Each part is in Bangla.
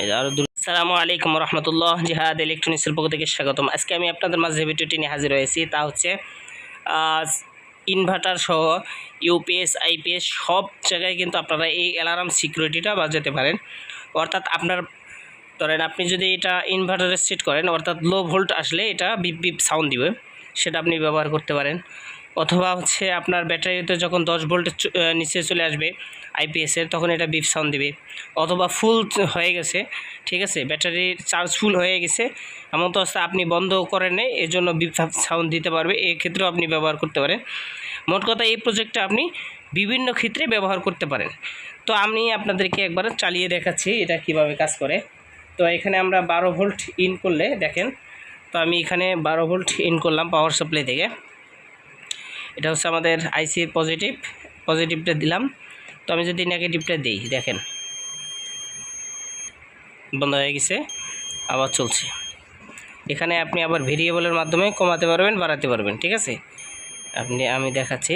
এই যে আরও দূর- আসসালামু আলাইকুম রহমতুল্লাহ, জিহাদ ইলেকট্রনিক্সের পক্ষ থেকে স্বাগতম। আজকে আমি আপনাদের মাঝে ভিডিওটি নিয়ে হাজির হয়েছি, তা হচ্ছে ইনভার্টার সহ ইউপিএস আইপিএস সব জায়গায় কিন্তু আপনারা এই অ্যালার্ম সিকিউরিটিটা বাজাতে পারেন। অর্থাৎ আপনার, ধরেন আপনি যদি এটা ইনভার্টারে সেট করেন, অর্থাৎ লো ভোল্ট আসলে এটা বিপ বিপ সাউন্ড দিবে, সেটা আপনি ব্যবহার করতে পারেন। অথবা হচ্ছে আপনার ব্যাটারিতে যখন দশ ভোল্টের নিচে চলে আসবে আইপিএসের তখন এটা বিপ সাউন্ড দিবে। অথবা ফুল হয়ে গেছে, ঠিক আছে? ব্যাটারির চার্জ ফুল হয়ে গেছে। এমন তো অবস্থা আপনি বন্ধ করেন নেই এর জন্য বিপ সাউন্ড দিতে পারবে এই ক্ষেত্রেও আপনি ব্যবহার করতে পারেন। মোট কথা এই প্রজেক্টটা আপনি বিভিন্ন ক্ষেত্রে ব্যবহার করতে পারেন। তো আমি আপনাদেরকে একবার চালিয়ে দেখাচ্ছি এটা কীভাবে কাজ করে। তো এখানে আমরা বারো ভোল্ট ইন করলে, দেখেন, তো আমি এখানে বারো ভোল্ট ইন করলাম পাওয়ার সাপ্লাই থেকে। এটা হচ্ছে আমাদের আইসি পজিটিভ পজিটিভটা দিলাম। তো আমি যদি নেগেটিভটা দিই, দেখেন। বন্ধ হয়ে গেছে, আবার চলছে। এখানে আপনি আবার ভেরিয়েবলের মাধ্যমে কমাতে পারবেন, বাড়াতে পারবেন, ঠিক আছে? আপনি, আমি দেখাচ্ছি।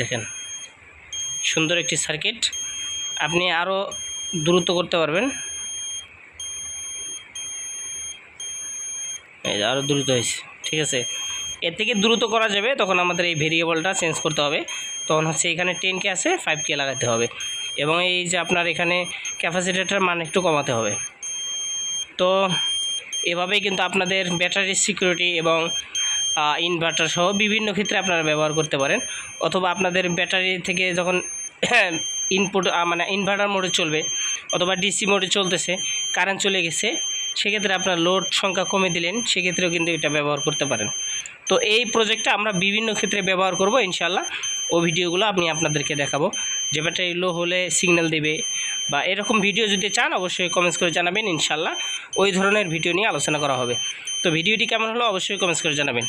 দেখেন, সুন্দর একটি সার্কিট আপনি আরও দ্রুত করতে পারবেন এই যে আরও দ্রুত হয়েছে, ঠিক আছে? এর থেকে দ্রুত করা যাবে, তখন আমাদের এই ভেরিয়েবলটা চেঞ্জ করতে হবে। তখন হচ্ছে এখানে টেন কে আছে ফাইভ কে লাগাতে হবে। এবং এই যে আপনার এখানে ক্যাপাসিটেটার মান একটু কমাতে হবে। তো এভাবেই কিন্তু আপনাদের ব্যাটারি সিকিউরিটি এবং ইনভার্টার সহ বিভিন্ন ক্ষেত্রে আপনারা ব্যবহার করতে পারেন। অথবা আপনাদের ব্যাটারি থেকে যখন ইনপুট মানে ইনভার্টার মোডে চলবে, অথবা ডিসি মোডে চলতেছে কারেন্ট চলে গেছে সেক্ষেত্রে আপনার লোড সংখ্যা কমে দিলেন, সেক্ষেত্রেও কিন্তু এটা ব্যবহার করতে পারেন। তো এই প্রজেক্টটা আমরা বিভিন্ন ক্ষেত্রে ব্যবহার করব ইনশাল্লাহ ও ভিডিওগুলো আমি আপনাদেরকে দেখাবো। যে ব্যাটারি লো হলে সিগন্যাল দেবে বা এরকম ভিডিও যদি চান, অবশ্যই কমেন্টস করে জানাবেন ইনশাল্লাহ ওই ধরনের ভিডিও নিয়ে আলোচনা করা হবে। তো ভিডিওটি কেমন হলো, অবশ্যই কমেন্টস করে জানাবেন।